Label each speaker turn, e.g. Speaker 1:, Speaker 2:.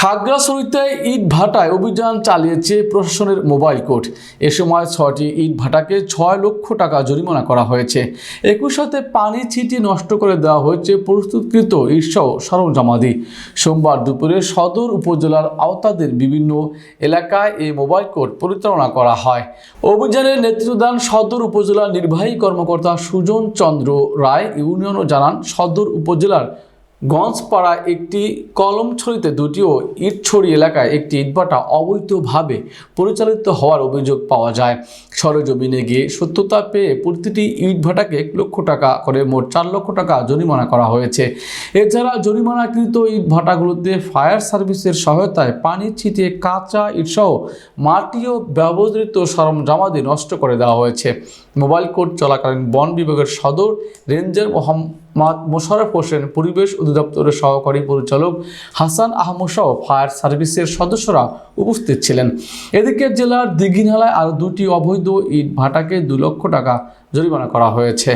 Speaker 1: খাগড়াছড়িতে ইট ভাটায় অভিযান চালিয়েছে প্রশাসনের মোবাইল কোর্ট। এ সময় ছয়টি ইট ভাটাকে ছয় লক্ষ টাকা জরিমানা করা হয়েছে। একই সাথে পানি ছিটিয়ে নষ্ট করে দেওয়া হয়েছে প্রস্তুতকৃত ইটসহ সরঞ্জামাদি। সোমবার দুপুরে সদর উপজেলার আওতাদের বিভিন্ন এলাকায় এই মোবাইল কোর্ট পরিচালনা করা হয়। অভিযানের নেতৃত্ব দেন সদর উপজেলার নির্বাহী কর্মকর্তা সুজন চন্দ্র রায়। ইউনিয়নও জানান, সদর উপজেলার গঞ্জপাড়া একটি কলমছড়িতে দুটিও ইটছড়ি এলাকায় একটি ইটভাটা অবৈধভাবে পরিচালিত হওয়ার অভিযোগ পাওয়া যায়। সরজমিনে গিয়ে সত্যতা পেয়ে প্রতিটি ইটভাটাকে এক লক্ষ টাকা করে মোট চার লক্ষ টাকা জরিমানা করা হয়েছে। এছাড়া জরিমানাকৃত ইট ভাটাগুলোতে ফায়ার সার্ভিসের সহায়তায় পানি ছিটিয়ে কাঁচা ইটসহ মাটি ও ব্যবহৃত সরঞ্জামাদি নষ্ট করে দেওয়া হয়েছে। মোবাইল কোর্ট চলাকালীন বন বিভাগের সদর রেঞ্জার মোহাম্মদ মোশারফ হোসেন পরিবেশ অধিদপ্তরের সহকারী পরিচালক, হাসান আহমদ সহ ফায়ার সার্ভিসের সদস্যরা উপস্থিত ছিলেন। এদিকে জেলার দিঘিনালায় আরও দুটি অবৈধ ইট ভাটাকে দু লক্ষ টাকা জরিমানা করা হয়েছে।